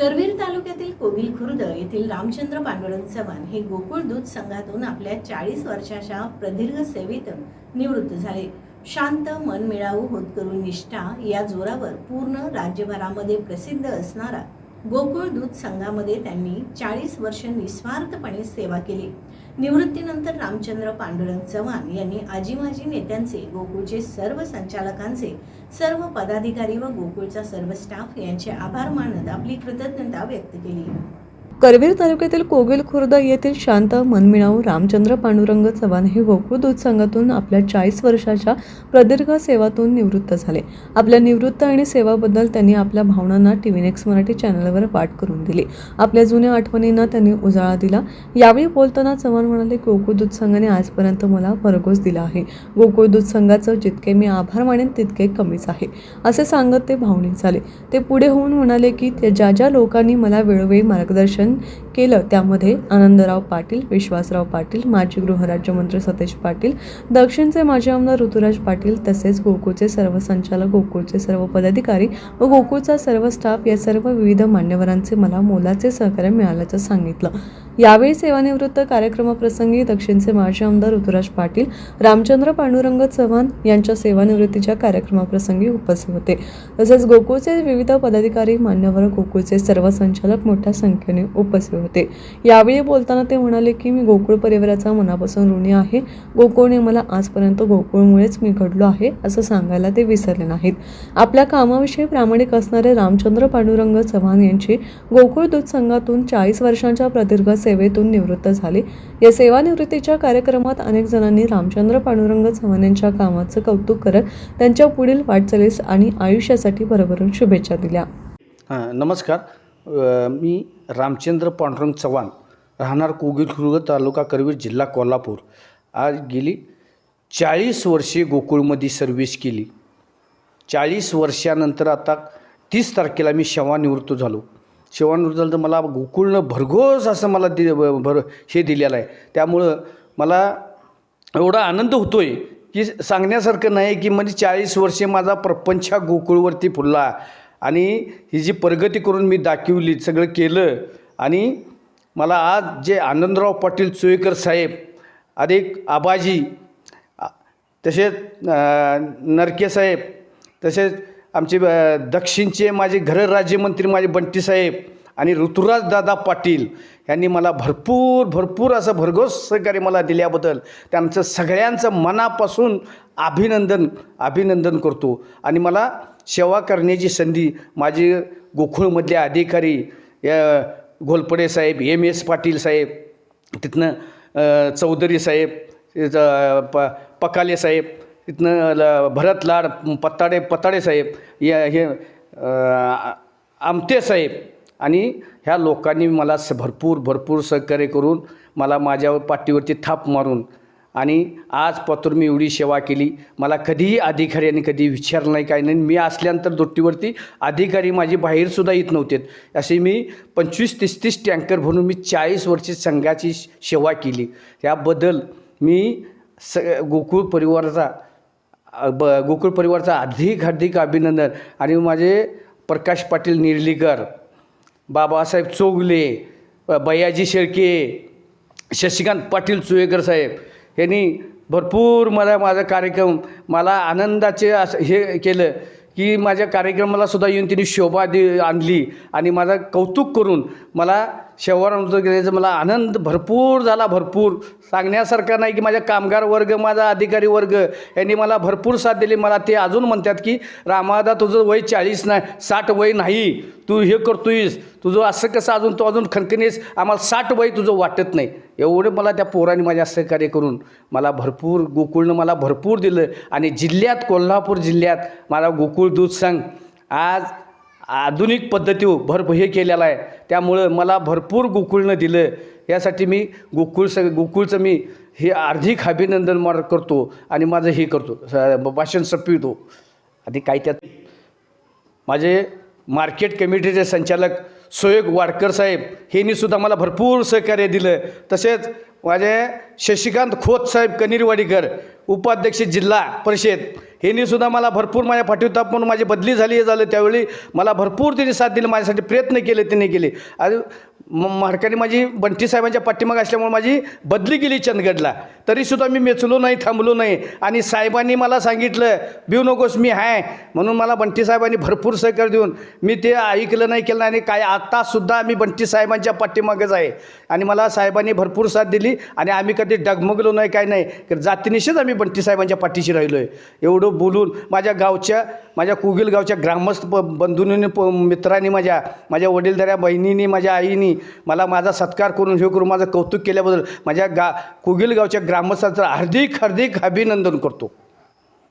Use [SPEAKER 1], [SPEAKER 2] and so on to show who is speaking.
[SPEAKER 1] करवीर तालुक्यातील कोविल खुर्द येथील रामचंद्र पांडुरंग चव्हाण हे गोकुळ दूध संघातून आपल्या चाळीस वर्षाच्या प्रदीर्घ सेवेतून निवृत्त झाले. शांत मनमिळावू होतकरू निष्ठा या जोरावर पूर्ण राज्यभरामध्ये प्रसिद्ध असणारा गोकुळ दूध संघामध्ये त्यांनी चाळीस वर्ष निस्वार्थपणे सेवा केली. निवृत्तीनंतर रामचंद्र पांडुरंग चव्हाण यांनी आजीमाजी नेत्यांचे गोकुळचे सर्व संचालकांचे सर्व पदाधिकारी व गोकुळचा सर्व स्टाफ यांचे आभार मानत आपली कृतज्ञता व्यक्त केली.
[SPEAKER 2] करवीर तालुक्यातील कोगिल खुर्द येथील शांत मनमिळाऊ रामचंद्र पांडुरंग चव्हाण हे गोकुळ दूध संघातून आपल्या चाळीस वर्षाच्या प्रदीर्घ सेवातून निवृत्त झाले. आपल्या निवृत्त आणि सेवाबद्दल त्यांनी आपल्या भावनांना टी व्ही नेक्स्ट मराठी चॅनलवर पाठ करून दिली. आपल्या जुन्या आठवणींना त्यांनी उजाळा दिला. यावेळी बोलताना चव्हाण म्हणाले गोकुळ दूध संघाने आजपर्यंत मला भरघोस दिला आहे. गोकुळ दूध संघाचं जितके मी आभार मानेन तितके कमीच आहे. असे सांगत ते भावनिक झाले. ते पुढे होऊन म्हणाले की ते ज्या ज्या लोकांनी मला वेळोवेळी मार्गदर्शन केलं. त्यामध्ये आनंदराव पाटील विश्वासराव पाटील माजी गृहराज्यमंत्री सतेज पाटील दक्षिणचे माजी आमदार ऋतुराज पाटील तसेच गोकुळचे सर्व संचालक गोकुळचे सर्व पदाधिकारी व गोकुळचा सर्व स्टाफ या सर्व विविध मान्यवरांचे मला मोलाचे सहकार्य मिळाल्याचं सांगितलं. यावेळी सेवानिवृत्त कार्यक्रमाप्रसंगी दक्षिणचे माजी आमदार ऋतुराज पाटील रामचंद्र पांडुरंग चव्हाण यांच्या सेवानिवृत्तीच्या कार्यक्रमाप्रसंगी उपस्थित होते. तसेच गोकुळचे विविध पदाधिकारी मान्यवर गोकुळचे सर्व संचालक मोठ्या संख्येने उपस्थित होते. यावेळी बोलताना ते म्हणाले की मी गोकुळ परिवाराचा मनापासून ऋणी आहे. गोकुळने मला आजपर्यंत गोकुळमुळेच मी घडलो आहे असं सांगायला ते विसरले नाहीत. आपल्या कामाविषयी प्रामाणिक असणारे रामचंद्र पांडुरंग चव्हाण यांची गोकुळ दूध संघातून चाळीस वर्षांच्या प्रदीर्घ सेवेतून निवृत्त झाले. या सेवानिवृत्तीच्या कार्यक्रमात अनेक जणांनी रामचंद्र पांडुरंग चव्हाण यांच्या कामाचं कौतुक करत त्यांच्या पुढील वाटचालीस आणि आयुष्यासाठी भरभरून शुभेच्छा दिल्या.
[SPEAKER 3] हां नमस्कार. मी रामचंद्र पांडुरंग चव्हाण राहणार कोगिलखुर्ग तालुका करवीर जिल्हा कोल्हापूर. आज गेली चाळीस वर्षे गोकुळमध्ये सर्व्हिस केली. चाळीस वर्षानंतर आता तीस तारखेला मी सेवानिवृत्त झालो. सेवानिवृत्त झालं तर मला गोकुळनं भरघोस असं मला दि भर हे दिलेलं आहे. त्यामुळं मला एवढा आनंद होतो आहे की सांगण्यासारखं नाही की म्हणजे चाळीस वर्षे माझा प्रपंच हा गोकुळवरती फुलला. आणि ही जी प्रगती करून मी दाखवली सगळं केलं आणि मला आज जे आनंदराव पाटील चोयकर साहेब अधिक आबाजी तसेच नरके साहेब तसेच आमचे दक्षिणचे माझे गृहराज्यमंत्री माझे बंटी साहेब आणि ऋतुराज दादा पाटील यांनी मला भरपूर भरपूर असं भरघोस सहकार्य मला दिल्याबद्दल त्यांचं सगळ्यांचं मनापासून अभिनंदन अभिनंदन करतो. आणि मला सेवा करण्याची संधी माझे गोकुळमधले अधिकारी या घोलपडे साहेब एम एस पाटील साहेब तिथनं चौधरी साहेब प पकाले साहेब तिथनं ल- भरत लाड पत्ताडे पताडे साहेब या हे आमटे आमते साहेब आणि ह्या लोकांनी मला स भरपूर भरपूर सहकार्य करून मला माझ्यावर पाठीवरती थाप मारून आणि आज मी एवढी सेवा केली. मला कधीही अधिकाऱ्यांनी कधी विचारलं नाही काय नाही. मी असल्यानंतर दोट्टीवरती अधिकारी माझी बाहेरसुद्धा येत नव्हते असे मी पंचवीस तीस तीस टँकर भरून मी चाळीस वर्षी संघाची सेवा केली. याबद्दल मी स गोकुळ परिवाराचा ब गोकुळ परिवाराचा अधिक हार्दिक अभिनंदन. आणि माझे प्रकाश पाटील निर्लीकर बाबासाहेब चोगले बयाजी शेळके शशिकांत पाटील चुयेकर साहेब यांनी भरपूर मला माझा कार्यक्रम मला आनंदाचे असं हे केलं की माझ्या कार्यक्रमाला सुद्धा येऊन त्यांनी शोभा दि आणली आणि माझा कौतुक करून मला शेवारामृत गेल्याचा मला आनंद भरपूर झाला भरपूर. सांगण्यासारखा नाही की माझ्या कामगार वर्ग माझा अधिकारी वर्ग यांनी मला भरपूर साथ दिली. मला ते अजून म्हणतात की रामादा तुझं वय चाळीस नाही साठ वय नाही. तू हे करतोयस. तुझं असं कसं अजून तू अजून खणखणीस. आम्हाला साठ वय तुझं वाटत नाही. एवढं मला त्या पोरांनी माझ्या सहकार्य करून मला भरपूर गोकुळनं मला भरपूर दिलं. आणि जिल्ह्यात कोल्हापूर जिल्ह्यात मला गोकुळ दूध सांग आज आधुनिक पद्धतीवर भरपूर हे केलेलं आहे. त्यामुळं मला भरपूर गोकुळनं दिलं. यासाठी मी गोकुळ स गोकुळचं मी हे आर्थिक अभिनंदन मला करतो आणि माझं हे करतो. भाषण संपवितो. आधी काय त्यात माझे मार्केट कमिटीचे संचालक सोयग वाडकर साहेब यांनी सुद्धा मला भरपूर सहकार्य दिलं. तसेच माझे शशिकांत खोत साहेब कनीरवाडीकर उपाध्यक्ष जिल्हा परिषद. ह्यांनीसुद्धा मला भरपूर माझ्या पाठीवता पण माझी बदली झाली हे झालं त्यावेळी. मला भरपूर त्यांनी साथ दिली माझ्यासाठी प्रयत्न केले त्यांनी केले. आणि म माडकाने माझी बंटी साहेबांच्या पाठीमाग असल्यामुळे माझी बदली गेली चंदगडला. तरीसुद्धा मी मेचलो नाही थांबलो नाही. आणि साहेबांनी मला सांगितलं भिऊ नकोस मी आहे म्हणून मला बंटी साहेबांनी भरपूर सहकार देऊन मी ते ऐकलं नाही केलं आणि काय आत्तासुद्धा मी बंटी साहेबांच्या पाठीमागच आहे. आणि मला साहेबांनी भरपूर साथ दिली आणि आम्ही कधी डगमगलो नाही काय नाही. जातीनिशीच आम्ही बंटी साहेबांच्या पाठीशी राहिलो आहे एवढं बोलून माझ्या गावच्या माझ्या कुगिल गावच्या ग्रामस्थ प बंधूंनी प मित्रांनी माझ्या माझ्या वडीलधाऱ्या बहिणींनी माझ्या आईनी मला माझा सत्कार करून हे करून माझं कौतुक केल्याबद्दल माझ्या गा कुगिल गावच्या ग्रामस्थांचं हार्दिक हार्दिक अभिनंदन करतो.